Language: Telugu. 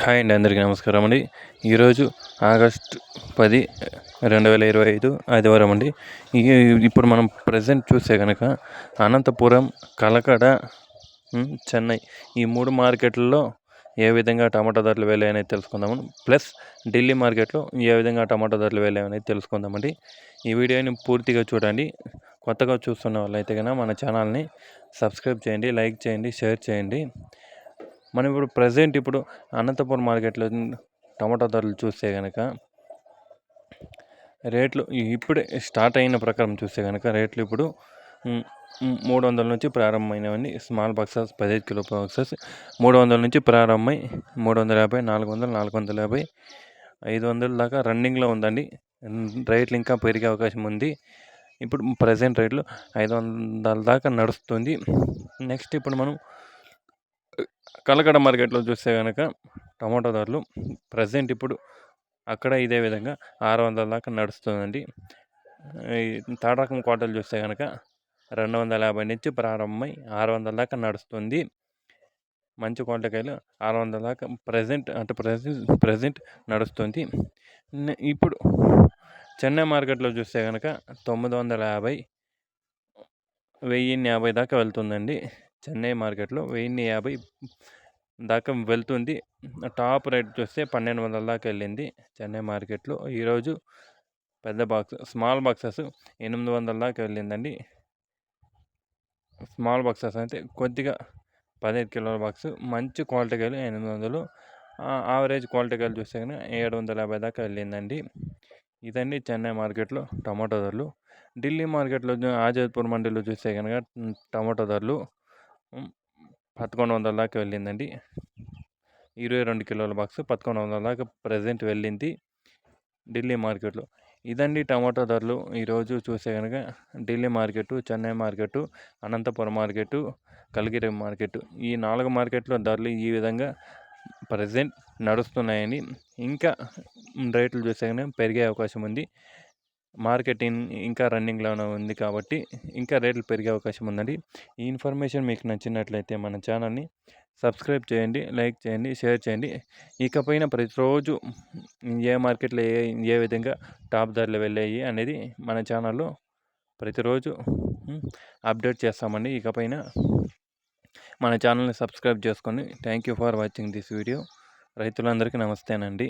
హాయ్ అండి అందరికీ నమస్కారం అండి. ఈరోజు ఆగస్ట్ పది రెండు వేల ఇరవై ఐదు ఆదివారం అండి. ఇప్పుడు మనం ప్రజెంట్ చూస్తే కనుక అనంతపురం కలకడ చెన్నై ఈ మూడు మార్కెట్లలో ఏ విధంగా టమాటా ధరలు వెళ్ళాయనేది తెలుసుకుందాము. ప్లస్ ఢిల్లీ మార్కెట్లో ఏ విధంగా టమాటా ధరలు వెళ్ళాయనేది తెలుసుకుందామండి ఈ వీడియోని పూర్తిగా చూడండి. కొత్తగా చూస్తున్న వాళ్ళైతే కనుక మన ఛానల్ని సబ్స్క్రైబ్ చేయండి లైక్ చేయండి షేర్ చేయండి. మనం ఇప్పుడు ప్రజెంట్ ఇప్పుడు అనంతపురం మార్కెట్లో టమాటా ధరలు చూస్తే కనుక రేట్లు ఇప్పుడే స్టార్ట్ అయిన ప్రకారం చూస్తే కనుక రేట్లు ఇప్పుడు మూడు వందల నుంచి ప్రారంభమైనవన్నీ స్మాల్ బాక్సెస్ పదిహేను కిలో బాక్సెస్ మూడు వందల నుంచి ప్రారంభమై మూడు వందల యాభై నాలుగు వందలు నాలుగు వందల యాభై ఐదు వందల దాకా రన్నింగ్లో ఉందండి. రేట్లు ఇంకా పెరిగే అవకాశం ఉంది. ఇప్పుడు ప్రజెంట్ రేట్లు ఐదు వందల దాకా నడుస్తుంది. నెక్స్ట్ ఇప్పుడు మనం కలకడ మార్కెట్లో చూస్తే కనుక టమాటో ధరలు ప్రజెంట్ ఇప్పుడు అక్కడ ఇదే విధంగా ఆరు వందల దాకా నడుస్తుందండి. తాటాకం కోటలు చూస్తే కనుక రెండు వందల యాభై నుంచి ప్రారంభమై ఆరు వందల దాకా నడుస్తుంది. మంచి క్వాలిటీకాయలు ఆరు వందల దాకా ప్రజెంట్ అంటే ప్రజెంట్ ప్రజెంట్ నడుస్తుంది. ఇప్పుడు చెన్నై మార్కెట్లో చూస్తే కనుక తొమ్మిది వందల యాభై వెయ్యి యాభై దాకా వెళ్తుందండి. చెన్నై మార్కెట్లో వెయ్యి యాభై దాకా వెళ్తుంది. టాప్ రేట్ చూస్తే పన్నెండు వందల దాకా వెళ్ళింది చెన్నై మార్కెట్లో. ఈరోజు పెద్ద బాక్స్ స్మాల్ బాక్సెస్ ఎనిమిది వందల దాకా వెళ్ళిందండి. స్మాల్ బాక్సెస్ అయితే కొద్దిగా పదిహేను కిలోల బాక్స్ మంచి క్వాలిటీ కాయలు ఎనిమిది వందలు. ఆవరేజ్ క్వాలిటీ కాయలు చూస్తే కానీ ఏడు వందల యాభై దాకా వెళ్ళిందండి. ఇదండి చెన్నై మార్కెట్లో టమాటో ధరలు. ఢిల్లీ మార్కెట్లో ఆజాద్పూర్ మండీలో చూస్తే కనుక టమాటో ధరలు పదకొండు వందల దాకా వెళ్ళిందండి. ఇరవై రెండు కిలోల బాక్స్ పదకొండు వందల దాకా ప్రజెంట్ వెళ్ళింది ఢిల్లీ మార్కెట్లో. ఇదండి టమాటో ధరలు. ఈరోజు చూసే కనుక Delhi market Chennai market Anantapuram market Kaligiri market ఈ నాలుగు మార్కెట్లో ధరలు ఈ విధంగా ప్రజెంట్ నడుస్తున్నాయని ఇంకా రేట్లు చూసే కనుక పెరిగే అవకాశం ఉంది. మార్కెటింగ్ ఇంకా రన్నింగ్లోనే ఉంది కాబట్టి ఇంకా రేట్లు పెరిగే అవకాశం ఉందండి. ఈ ఇన్ఫర్మేషన్ మీకు నచ్చినట్లయితే మన ఛానల్ని సబ్స్క్రైబ్ చేయండి లైక్ చేయండి షేర్ చేయండి. ఇకపైన ప్రతిరోజు ఏ మార్కెట్లో ఏ ఏ విధంగా టాప్ ధరలు వెళ్ళాయి అనేది మన ఛానల్లో ప్రతిరోజు అప్డేట్ చేస్తామండి. ఇకపైన మన ఛానల్ని సబ్స్క్రైబ్ చేసుకొని thank you for watching this video. రైతులందరికీ నమస్తేనండి.